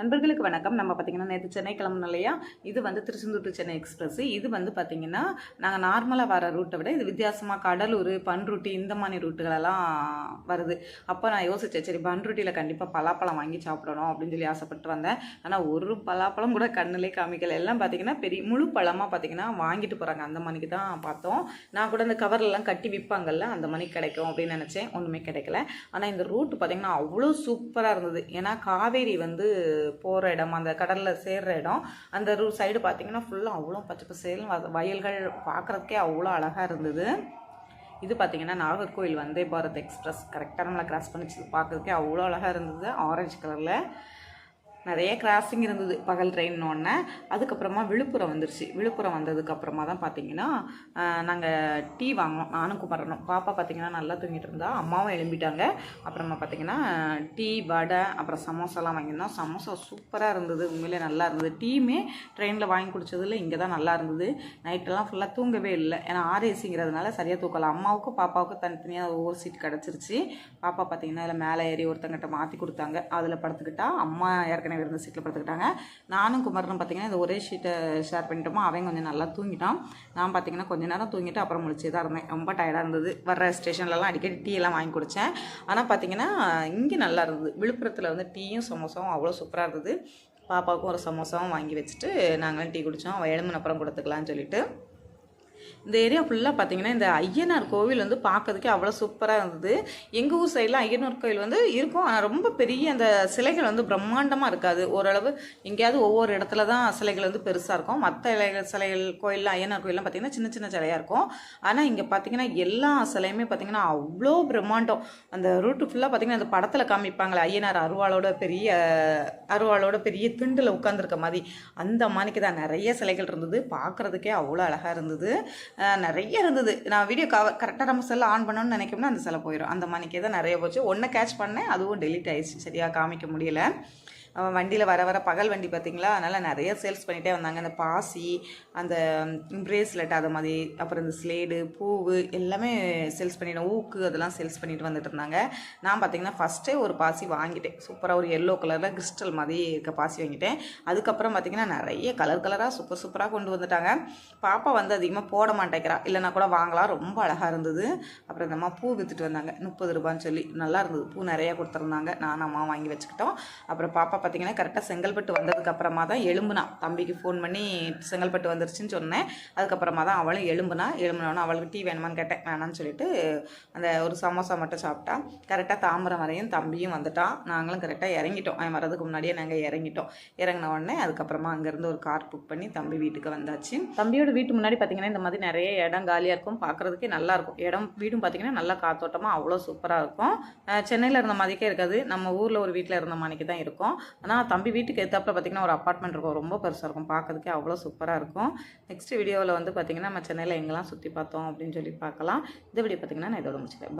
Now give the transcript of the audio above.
நண்பர்களுக்கு வணக்கம். நம்ம பார்த்தீங்கன்னா நேற்று சென்னை கிளம்புனோம் இல்லையா? இது வந்து திருச்செந்தூர் டு சென்னை எக்ஸ்பிரஸ். இது வந்து பார்த்தீங்கன்னா நாங்கள் நார்மலாக வர ரூட்டை விட இது வித்தியாசமாக கடலூர் பன்ருட்டி இந்த மாதிரி ரூட்டுகளெல்லாம் வருது. அப்போ நான் யோசித்தேன் சரி பன்ருட்டியில் கண்டிப்பாக பலாப்பழம் வாங்கி சாப்பிடணும் அப்படின்னு சொல்லி ஆசைப்பட்டு வந்தேன். ஆனால் ஒரு பலாப்பழம் கூட கண்ணிலே காமிக்கல. எல்லாம் பார்த்தீங்கன்னா பெரிய முழு பழமாக பார்த்தீங்கன்னா வாங்கிட்டு போகிறாங்க அந்த மணிக்கு தான் பார்த்தோம். நான் கூட அந்த கவர்லெலாம் கட்டி விற்பாங்கல்ல அந்த மணிக்கு கிடைக்கும் அப்படின்னு நினச்சேன். ஒன்றுமே கிடைக்கல. ஆனால் இந்த ரூட் பார்த்தீங்கன்னா அவ்வளோ சூப்பராக இருந்தது. ஏன்னா காவேரி வந்து போகிற இடம் அந்த கடலில் சேர்கிற இடம் அந்த ரூ சைடு பார்த்திங்கன்னா ஃபுல்லாக அவ்வளோ பச்சை பசேல்னு வ- வயல்கள் பார்க்குறதுக்கே அவ்வளோ அழகாக இருந்தது. இது பார்த்திங்கன்னா நாகர்கோவில் வந்தே பாரத் எக்ஸ்பிரஸ். கரெக்டாக நம்மளை கிராஸ் பண்ணிச்சு பார்க்குறதுக்கே அவ்வளோ அழகாக இருந்தது. ஆரஞ்சு கலரில் நிறைய கிராசிங் இருந்தது. பகல் ட்ரெயின்னொன்னே அதுக்கப்புறமா விழுப்புரம் வந்துருச்சு. விழுப்புரம் வந்ததுக்கப்புறமா தான் பார்த்தீங்கன்னா நாங்கள் டீ வாங்கினோம். நானும் குமரனும். பாப்பா பார்த்தீங்கன்னா நல்லா தூங்கிட்டு இருந்தா. அம்மாவும் எழும்பிட்டாங்க. அப்புறமா பார்த்தீங்கன்னா டீ வடை அப்புறம் சமோசாலாம் வாங்கியிருந்தோம். சமோசா சூப்பராக இருந்தது. உண்மையிலே நல்லா இருந்தது. டீமே ட்ரெயினில் வாங்கி குடித்ததில் இங்கே தான் நல்லா இருந்தது. நைட்டெல்லாம் ஃபுல்லாக தூங்கவே இல்லை. ஏன்னா ஆர்ஏசிங்கிறதுனால சரியாக தூக்கலாம் அம்மாவுக்கும் பாப்பாவுக்கும் தனித்தனியாக ஒவ்வொரு சீட் கிடச்சிருச்சு. பாப்பா பார்த்தீங்கன்னா அதில் மேலே ஏறி ஒருத்தங்கிட்ட மாற்றி கொடுத்தாங்க. அதில் படுத்துக்கிட்டா அம்மா ஏற்கனவே இருந்த சீட்டில் படுத்துக்கிட்டாங்க. நானும் குமரனும் பார்த்தீங்கன்னா இந்த ஒரே ஷீட்டை ஷேர் பண்ணிட்டோமோ அவன் கொஞ்சம் நல்லா தூங்கிட்டான். நான் பார்த்தீங்கன்னா கொஞ்ச நேரம் தூங்கிட்டு அப்புறம் முழிச்சே தான் இருந்தேன். ரொம்ப டயர்டாக இருந்தது. வர்ற ஸ்டேஷன்லலாம் அடிக்கடி டீ எல்லாம் வாங்கி குடித்தேன் ஆனால் பார்த்தீங்கன்னா இங்கே நல்லா இருந்தது. விழுப்புரத்தில் வந்து டீயும் சமோசாவும் அவ்வளோ சூப்பராக இருந்தது. பாப்பாவுக்கும் ஒரு சமோசாவும் வாங்கி வச்சுட்டு நாங்களும் டீ குடித்தோம் அவள் எழுமின அப்புறம் கொடுத்துக்கலான்னு சொல்லிட்டு. இந்த ஏரியா ஃபுல்லாக பார்த்தீங்கன்னா இந்த ஐயனார் கோவில் வந்து பார்க்கறதுக்கே அவ்வளோ சூப்பராக இருந்தது. எங்கள் ஊர் சைடில் ஐயனார் கோவில் வந்து இருக்கும். ஆனால் ரொம்ப பெரிய அந்த சிலைகள் வந்து பிரம்மாண்டமாக இருக்காது. ஓரளவு எங்கேயாவது ஒவ்வொரு இடத்துல தான் சிலைகள் வந்து பெருசாக இருக்கும். மற்ற இலைகள் சிலைகள் கோயிலில் ஐயனார் கோயிலெலாம் பார்த்தீங்கன்னா சின்ன சின்ன சிலையாக இருக்கும். ஆனால் இங்கே பார்த்தீங்கன்னா எல்லா சிலையுமே பார்த்தீங்கன்னா அவ்வளோ பிரம்மாண்டம். அந்த ரூட்டு ஃபுல்லாக பார்த்தீங்கன்னா அந்த படத்தில் காமிப்பாங்களே ஐயனார் அருவாளோட பெரிய அருவாளோட பெரிய திண்டில் உட்காந்துருக்க மாதிரி. அந்த மாதிரிக்கு தான் நிறைய சிலைகள் இருந்தது. பார்க்குறதுக்கே அவ்வளோ அழகாக இருந்தது. நிறைய இருந்தது. நான் வீடியோ கவர் கரெக்டாக நம்ம செல்லை ஆன் பண்ணணும்னு நினைக்கோம்னா அந்த செல்லை போயிடும் அந்த மணிக்கே தான் நிறைய போச்சு. ஒன்றை கேட்ச் பண்ணேன் அதுவும் டெலிட் ஆயிடுச்சு. சரியாக காமிக்க முடியல. வண்டியில் வர வர பகல் வண்டி பார்த்தீங்களா அதனால் நிறைய சேல்ஸ் பண்ணிகிட்டே வந்தாங்க. அந்த பாசி அந்த பிரேஸ்லெட் அது மாதிரி அப்புறம் இந்த ஸ்லேடு பூவு எல்லாமே சேல்ஸ் பண்ணிட்டோம் ஊக்கு அதெல்லாம் சேல்ஸ் பண்ணிட்டு வந்துட்டு இருந்தாங்க. நான் பார்த்தீங்கன்னா ஃபஸ்ட்டே ஒரு பாசி வாங்கிட்டேன். சூப்பராக ஒரு எல்லோ கலரில் கிறிஸ்டல் மாதிரி இருக்க பாசி வாங்கிட்டேன். அதுக்கப்புறம் பார்த்தீங்கன்னா நிறைய கலர் கலராக சூப்பர் சூப்பராக கொண்டு வந்துட்டாங்க. பாப்பா வந்து அதிகமாக போட மாட்டேங்கிறா. இல்லைனா கூட வாங்கலாம். ரொம்ப அழகாக இருந்தது. அப்புறம் இந்த அம்மா பூ விற்றுட்டு வந்தாங்க. முப்பது ரூபான்னு சொல்லி. நல்லா இருந்தது. பூ நிறையா கொடுத்துருந்தாங்க. நான் அம்மா வாங்கி வச்சுக்கிட்டோம். அப்புறம் பாப்பா பார்த்தீங்கன்னா கரெக்டாக செங்கல்பட்டு வந்ததுக்கு அப்புறமா தான் எலும்புனா தம்பிக்கு ஃபோன் பண்ணி செங்கல்பட்டு வந்துருச்சுன்னு சொன்னேன். அதுக்கப்புறமா தான் அவளும் எலும்புனா எலும்புனோன்னு அவளுக்கு டீ வேணுமான்னு கேட்டேன். வேணான்னு சொல்லிட்டு அந்த ஒரு சமோசா மட்டும் சாப்பிட்டா. கரெக்டாக தாம்பரம் வரையும் தம்பியும் வந்துட்டான் நாங்களும் கரெக்டாக இறங்கிட்டோம். அவன் வரதுக்கு முன்னாடியே நாங்கள் இறங்கிட்டோம். இறங்கின உடனே அதுக்கப்புறமா அங்கேருந்து ஒரு கார் புக் பண்ணி தம்பி வீட்டுக்கு வந்தாச்சு. தம்பியோட வீட்டு முன்னாடி பார்த்தீங்கன்னா இந்த மாதிரி நிறைய இடம் காலியாக இருக்கும். பார்க்குறதுக்கே நல்லா இருக்கும். இடம் வீடும் பார்த்தீங்கன்னா நல்லா காத்தோட்டமாக அவ்வளோ சூப்பராக இருக்கும். சென்னையில் இருந்த மாதிரிக்கே இருக்காது. நம்ம ஊரில் ஒரு வீட்டில் இருந்த மாதிரிக்கு தான் இருக்கும். ஆனால் தம்பி வீட்டுக்கு எத்தாப்புல பார்த்தீங்கன்னா ஒரு அப்பார்ட்மெண்ட் இருக்கும். ரொம்ப பெருசாக இருக்கும். பார்க்கறதுக்கே அவ்வளோ சூப்பராக இருக்கும். நெக்ஸ்ட் வீடியோவில் வந்து பார்த்திங்கன்னா நம்ம சென்னையில் எங்கெல்லாம் சுற்றி பார்த்தோம் அப்படின்னு சொல்லி பார்க்கலாம். இந்த வீடியோ பார்த்திங்கன்னா நான் இதோட முடிச்சுக்கிறேன்.